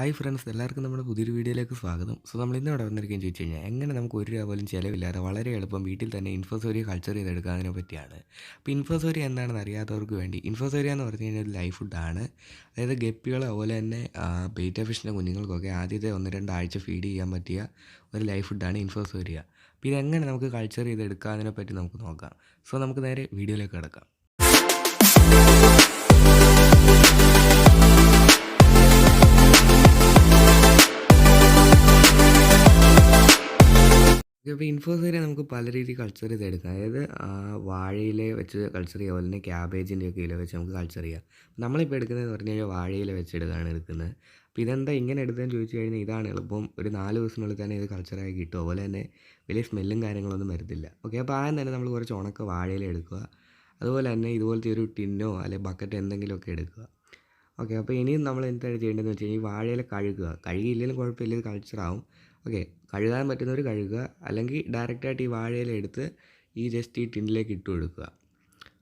Hi friends എല്ലാവർക്കും നമ്മുടെ പുതിയൊരു വീഡിയോയിലേക്ക് സ്വാഗതം. സോ നമ്മൾ ഇന്ന് ഇവിടെ വന്നിരിക്കുകയും ചോദിച്ചു കഴിഞ്ഞാൽ എങ്ങനെ നമുക്ക് ഒരു രൂപ പോലും ചിലവില്ലാതെ വളരെ എളുപ്പം വീട്ടിൽ തന്നെ ഇൻഫോസോരി കൾച്ചർ ചെയ്തെടുക്കാതിനെ പറ്റിയാണ്. അപ്പോൾ ഇൻഫോസോരി എന്താണെന്ന് അറിയാത്തവർക്ക് വേണ്ടി ഇൻഫോസോറിയ എന്ന് പറഞ്ഞു കഴിഞ്ഞാൽ ഒരു ലൈഫ് ഫുഡാണ് അതായത് ഗപ്പികൾ അതുപോലെ തന്നെ ബീറ്റ ഫിഷിന്റെ കുഞ്ഞുങ്ങൾക്കൊക്കെ ആദ്യത്തെ ഒന്ന് രണ്ടാഴ്ച ഫീഡ് ചെയ്യാൻ പറ്റിയ ഒരു ലൈഫ് ഫുഡാണ് ഇൻഫോസോരിയ അപ്പോൾ ഇതെങ്ങനെ നമുക്ക് കൾച്ചർ ചെയ്തെടുക്കാതിനെ പറ്റി നമുക്ക് നോക്കാം. സോ നമുക്ക് നേരെ വീഡിയോയിലേക്ക് കിടക്കാം. ഇപ്പോൾ ഇൻഫോസേരിയ നമുക്ക് പല രീതിയിൽ കൾച്ചർ ചെയ്തെടുക്കാം അതായത് വാഴയില വെച്ച് കൾച്ചർ ചെയ്യുക അതുപോലെ തന്നെ ക്യാബേജിന്റെ ഒക്കെ ഇല വെച്ച് നമുക്ക് കൾച്ചർ ചെയ്യാം. നമ്മളിപ്പോൾ എടുക്കുന്നതെന്ന് പറഞ്ഞു കഴിഞ്ഞാൽ വാഴയില വെച്ചെടുത്താണ് എടുക്കുന്നത്. അപ്പോൾ ഇതെന്താ ഇങ്ങനെ എടുത്തതെന്ന് ചോദിച്ചു കഴിഞ്ഞാൽ ഇതാണ് എളുപ്പം. ഒരു നാല് ദിവസത്തിനുള്ളിൽ തന്നെ ഇത് കൾച്ചറായി കിട്ടും. അതുപോലെ തന്നെ വലിയ സ്മെല്ലും കാര്യങ്ങളൊന്നും വരത്തില്ല. ഓക്കെ അപ്പോൾ ആദ്യം തന്നെ നമ്മൾ കുറച്ച് ഉണക്ക വാഴയില എടുക്കുക. അതുപോലെ തന്നെ ഇതുപോലത്തെ ഒരു ടിന്നോ അല്ലെങ്കിൽ ബക്കറ്റ് എന്തെങ്കിലുമൊക്കെ എടുക്കുക. ഓക്കെ അപ്പോൾ ഇനിയും നമ്മൾ എന്താണ് ചെയ്യേണ്ടതെന്ന് വെച്ച് കഴിഞ്ഞാൽ വാഴയില കഴുകുക. കഴുകിയില്ലെങ്കിലും കുഴപ്പമില്ല ഇത് കൾച്ചറാവും ഓക്കെ കഴുകാൻ പറ്റുന്നവർ കഴുകുക അല്ലെങ്കിൽ ഡയറക്റ്റായിട്ട് ഈ വാഴയില എടുത്ത് ഈ ജസ്റ്റ് ഈ ടിന്നിലേക്ക് ഇട്ട് കൊടുക്കുക.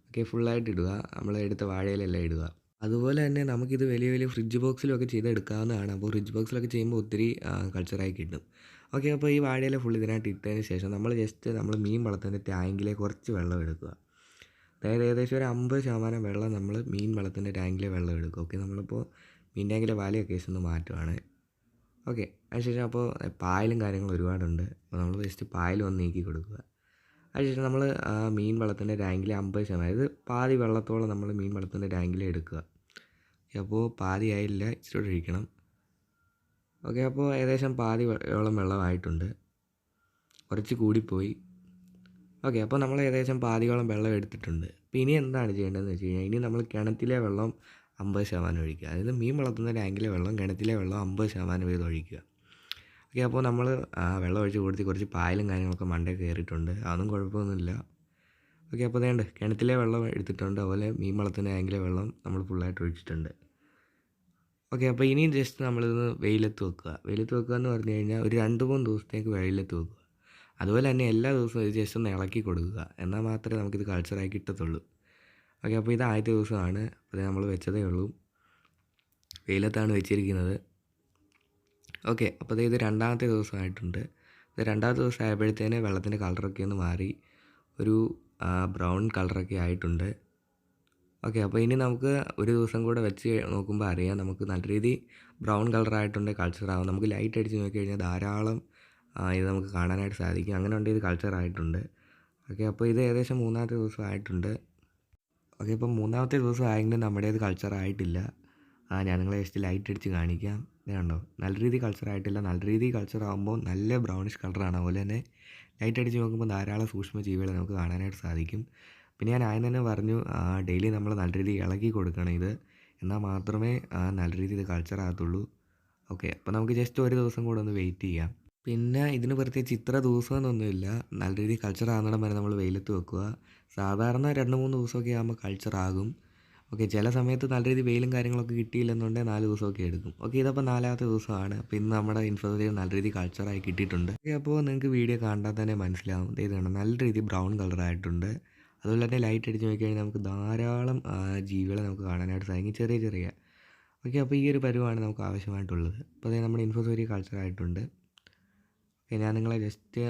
ഓക്കെ ഫുള്ളായിട്ട് ഇടുക. നമ്മൾ എടുത്ത വാഴയിലെല്ലാം ഇടുക. അതുപോലെ തന്നെ നമുക്കിത് വലിയ വലിയ ഫ്രിഡ്ജ് ബോക്സിലൊക്കെ ചെയ്തെടുക്കാവുന്നതാണ്. അപ്പോൾ ഫ്രിഡ്ജ് ബോക്സിലൊക്കെ ചെയ്യുമ്പോൾ ഒത്തിരി കൾച്ചറായി കിട്ടും. ഓക്കെ അപ്പോൾ ഈ വാഴയില ഫുൾ ഇതിനായിട്ട് ഇട്ടതിന് ശേഷം നമ്മൾ ജസ്റ്റ് നമ്മൾ മീൻ വളർത്തുന്ന ടാങ്കിലെ കുറച്ച് വെള്ളം എടുക്കുക. അതായത് ഏകദേശം ഒരു അമ്പത് ശതമാനം വെള്ളം നമ്മൾ മീൻ വളർത്തുന്ന ടാങ്കിലെ വെള്ളം എടുക്കും ഓക്കെ നമ്മളിപ്പോൾ മീൻ ടാങ്കിലെ വാലയൊക്കെ ഒന്ന് മാറ്റുവാണ്. ഓക്കെ. അതിനുശേഷം അപ്പോൾ പായലും കാര്യങ്ങളും ഒരുപാടുണ്ട്. അപ്പോൾ നമ്മൾ ജസ്റ്റ് പായൽ ഒന്ന് നീക്കി കൊടുക്കുക. അതിനുശേഷം നമ്മൾ മീൻ വളത്തിന്റെ ടാങ്കിലെ അമ്പത് ശതമാനം അതായത് പാതി വെള്ളത്തോളം നമ്മൾ മീൻ വളത്തിന്റെ ടാങ്കിൽ എടുക്കുക. അപ്പോൾ പാതി ആയില്ല ഇച്ചിരി ഒഴിക്കണം. ഓക്കെ അപ്പോൾ ഏകദേശം പാതി വെള്ളം വെള്ളമായിട്ടുണ്ട്. കുറച്ച് കൂടിപ്പോയി. ഓക്കെ അപ്പോൾ നമ്മൾ ഏകദേശം പാതിയോളം വെള്ളം എടുത്തിട്ടുണ്ട്. അപ്പോൾ ഇനി എന്താണ് ചെയ്യേണ്ടതെന്ന് വെച്ച് കഴിഞ്ഞാൽ ഇനി നമ്മൾ കിണറ്റിലെ വെള്ളം അമ്പത് ശതമാനം ഒഴിക്കുക. അതായത് മീൻ വളർത്തുന്ന ടാങ്കിലെ വെള്ളം കിണറ്റിലെ വെള്ളം അമ്പത് ശതമാനം വീതം ഒഴിക്കുക. ഓക്കെ അപ്പോൾ നമ്മൾ വെള്ളം ഒഴിച്ച് കൊടുത്ത് കുറച്ച് പായലും കാര്യങ്ങളൊക്കെ മണ്ടേ കയറിയിട്ടുണ്ട്. അതൊന്നും കുഴപ്പമൊന്നുമില്ല. ഓക്കെ അപ്പോൾ വേണ്ട കിണറ്റിലെ വെള്ളം എടുത്തിട്ടുണ്ട്. അതുപോലെ മീൻ വളർത്തുന്ന ടാങ്കിലെ വെള്ളം നമ്മൾ ഫുള്ളായിട്ട് ഒഴിച്ചിട്ടുണ്ട്. ഓക്കെ അപ്പോൾ ഇനിയും ജസ്റ്റ് നമ്മളിതൊന്ന് വെയിലത്ത് വെക്കുക. വെയിലത്ത് വെക്കുക എന്ന് പറഞ്ഞു കഴിഞ്ഞാൽ ഒരു രണ്ട് മൂന്ന് ദിവസത്തേക്ക് വെയിലത്ത് വെക്കുക. അതുപോലെ തന്നെ എല്ലാ ദിവസവും ഇത് ജസ്റ്റ് ഒന്ന് ഇളക്കി കൊടുക്കുക. എന്നാൽ മാത്രമേ നമുക്കിത് കൾച്ചറായി കിട്ടത്തുള്ളൂ. ഓക്കെ അപ്പോൾ ഇത് ആദ്യത്തെ ദിവസമാണ്. അത് നമ്മൾ വെച്ചതേ ഉള്ളൂ. വെയിലത്താണ് വെച്ചിരിക്കുന്നത്. ഓക്കെ അപ്പോൾ ഇത് രണ്ടാമത്തെ ദിവസമായിട്ടുണ്ട്. ഇത് രണ്ടാമത്തെ ദിവസം ആയപ്പോഴത്തേന് വെള്ളത്തിന്റെ കളറൊക്കെ ഒന്ന് മാറി. ഒരു ബ്രൗൺ കളറൊക്കെ ആയിട്ടുണ്ട്. ഓക്കെ അപ്പോൾ ഇനി നമുക്ക് ഒരു ദിവസം കൂടെ വെച്ച് നോക്കുമ്പോൾ അറിയാം. നമുക്ക് നല്ല രീതി ബ്രൗൺ കളറായിട്ടുണ്ട്. കൾച്ചറാവും നമുക്ക് ലൈറ്റ് അടിച്ച് നോക്കി കഴിഞ്ഞാൽ ധാരാളം ഇത് നമുക്ക് കാണാനായിട്ട് സാധിക്കും. അങ്ങനെ ഉണ്ട് ഇത് കൾച്ചറായിട്ടുണ്ട് ഓക്കെ അപ്പോൾ ഇത് ഏകദേശം മൂന്നാമത്തെ ദിവസം ആയിട്ടുണ്ട്. ഓക്കെ ഇപ്പം മൂന്നാമത്തെ ദിവസം ആയെങ്കിലും നമ്മുടേത് കൾച്ചർ ആയിട്ടില്ല. ആ ഞാൻ നിങ്ങളെ ജസ്റ്റ് ലൈറ്റ് അടിച്ച് കാണിക്കാം. കണ്ടോ? നല്ല രീതിയിൽ കൾച്ചർ ആയിട്ടില്ല. നല്ല രീതിയിൽ കൾച്ചർ ആകുമ്പോൾ നല്ല ബ്രൗണിഷ് കളറാണ് അതുപോലെ തന്നെ ലൈറ്റ് അടിച്ച് നോക്കുമ്പോൾ ധാരാളം സൂക്ഷ്മ ജീവികളെ നമുക്ക് കാണാനായിട്ട് സാധിക്കും. പിന്നെ ഞാൻ ആദ്യം തന്നെ പറഞ്ഞു ഡെയിലി നമ്മൾ നല്ല രീതിയിൽ ഇളക്കി കൊടുക്കണം ഇത്. എന്നാൽ മാത്രമേ നല്ല രീതിയിൽ ഇത് കൾച്ചർ ആകത്തുള്ളൂ. ഓക്കെ അപ്പോൾ നമുക്ക് ജസ്റ്റ് ഒരു ദിവസം കൂടെ ഒന്ന് വെയിറ്റ് ചെയ്യാം. പിന്നെ ഇതിന് പ്രത്യേകിച്ച് ഇത്ര ദിവസമെന്നൊന്നുമില്ല. നല്ല രീതിയിൽ കൾച്ചർ ആകുന്നിടം വരെ നമ്മൾ വെയിലത്ത് വെക്കുക. സാധാരണ രണ്ട് മൂന്ന് ദിവസമൊക്കെ ആകുമ്പോൾ കൾച്ചർ ആകും. ഓക്കെ ചില സമയത്ത് നല്ല രീതിയിൽ വെയിലും കാര്യങ്ങളൊക്കെ കിട്ടിയില്ലെന്നുണ്ടെങ്കിൽ നാല് ദിവസമൊക്കെ എടുക്കും. ഓക്കെ ഇതപ്പോൾ നാലാമത്തെ ദിവസമാണ്. അപ്പോൾ ഇന്ന് നമ്മുടെ ഇൻഫോസിൽ നല്ല രീതിയിൽ കൾച്ചറായി കിട്ടിയിട്ടുണ്ട്. ഓക്കെ അപ്പോൾ നിങ്ങൾക്ക് വീഡിയോ കണ്ടാൽ തന്നെ മനസ്സിലാവും. ഇത് കണ്ടോ നല്ല രീതിയിൽ ബ്രൗൺ കളറായിട്ടുണ്ട് അതുപോലെ തന്നെ ലൈറ്റ് അടിച്ച് നോക്കിക്കഴിഞ്ഞാൽ നമുക്ക് ധാരാളം ജീവികളെ നമുക്ക് കാണാനായിട്ട് സാധിക്കും. ചെറിയ ചെറിയ. ഓക്കെ അപ്പോൾ ഈ ഒരു പരുവാണ് നമുക്ക് ആവശ്യമായിട്ടുള്ളത്. അപ്പോൾ അതായത് നമ്മുടെ ഇൻഫോസോരി കൾച്ചറായിട്ടുണ്ട് ഞാൻ നിങ്ങളെ ജസ്റ്റ്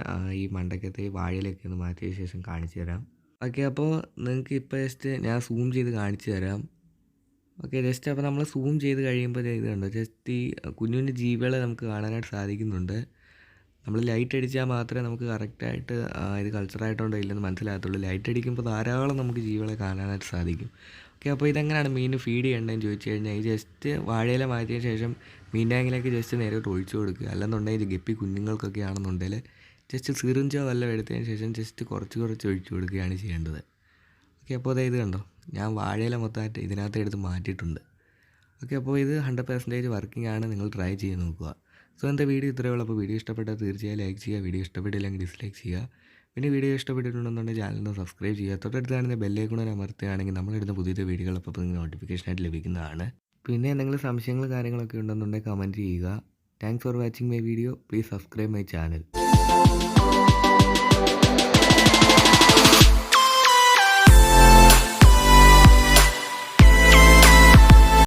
ഈ മണ്ടക്കത്തെ വാഴയിലേക്ക് ഒന്ന് മാറ്റിയ ശേഷം കാണിച്ചു തരാം. ഓക്കെ അപ്പോൾ നിങ്ങൾക്ക് ഇപ്പോൾ ജസ്റ്റ് ഞാൻ സൂം ചെയ്ത് കാണിച്ചു തരാം. ഓക്കെ ജസ്റ്റ് അപ്പോൾ നമ്മൾ സൂം ചെയ്ത് കഴിയുമ്പോൾ ഇത് കണ്ടോ? ജസ്റ്റ് ഈ കുഞ്ഞു കുഞ്ഞു ജീവികളെ നമുക്ക് കാണാനായിട്ട് സാധിക്കുന്നുണ്ട്. നമ്മൾ ലൈറ്റ് അടിച്ചാൽ മാത്രമേ നമുക്ക് കറക്റ്റായിട്ട് ഇത് കൾച്ചറായിട്ടുണ്ടോ ഇല്ലെന്ന് മനസ്സിലാകത്തുള്ളൂ. ലൈറ്റ് അടിക്കുമ്പോൾ ധാരാളം നമുക്ക് ജീവികളെ കാണാനായിട്ട് സാധിക്കും. ഓക്കെ അപ്പോൾ ഇതെങ്ങനെയാണ് മീൻ ഫീഡ് ചെയ്യേണ്ടതെന്ന് ചോദിച്ചു കഴിഞ്ഞാൽ ഈ ജസ്റ്റ് വാഴയില മാറ്റിയ ശേഷം മീൻ ടാങ്കിലേക്ക് ജസ്റ്റ് നേരിട്ട് ഒഴിച്ചു കൊടുക്കുക. അല്ലെന്നുണ്ടെങ്കിൽ ഇത് ഗപ്പി കുഞ്ഞുങ്ങൾക്കൊക്കെ ആണെന്നുണ്ടെങ്കിൽ ജസ്റ്റ് സിറിഞ്ചോ വല്ലതും എടുത്തതിന് ശേഷം ജസ്റ്റ് കുറച്ച് കുറച്ച് ഒഴിച്ചു കൊടുക്കുകയാണ് ചെയ്യേണ്ടത്. ഓക്കെ അപ്പോൾ അതായത് കണ്ടോ? ഞാൻ വാഴയില മൊത്തമായിട്ട് ഇതിനകത്ത് എടുത്ത് മാറ്റിയിട്ടുണ്ട്. ഓക്കെ അപ്പോൾ ഇത് ഹൺഡ്രഡ് പെർസെന്റേജ് വർക്കിംഗ് ആണ്. നിങ്ങൾ ട്രൈ ചെയ്ത് നോക്കുക. സോ എന്റെ വീഡിയോ ഇത്രയേ ഉള്ളൂ. അപ്പോൾ വീഡിയോ ഇഷ്ടപ്പെട്ടാൽ തീർച്ചയായും ലൈക്ക് ചെയ്യുക. വീഡിയോ ഇഷ്ടപ്പെട്ടില്ലെങ്കിൽ ഡിസ്ലൈക്ക് ചെയ്യുക. പിന്നെ വീഡിയോ ഇഷ്ടപ്പെട്ടിട്ടുണ്ടെന്നുണ്ടെങ്കിൽ ചാനൽ സബ്സ്ക്രൈബ് ചെയ്യുക. തൊട്ടടുത്ത് കാണുന്ന ബെല്ലേക്കൂടെ അമർത്തുകയാണെങ്കിൽ നമ്മളിടുന്ന പുതിയ വീഡിയോകൾ അപ്പോൾ നിങ്ങൾക്ക് നോട്ടിഫിക്കേഷനായിട്ട് ലഭിക്കുന്നതാണ്. പിന്നെ എന്തെങ്കിലും സംശയങ്ങൾ കാര്യങ്ങളൊക്കെ ഉണ്ടെന്നുണ്ടെങ്കിൽ കമന്റ് ചെയ്യുക. Thanks for watching my video please subscribe my channel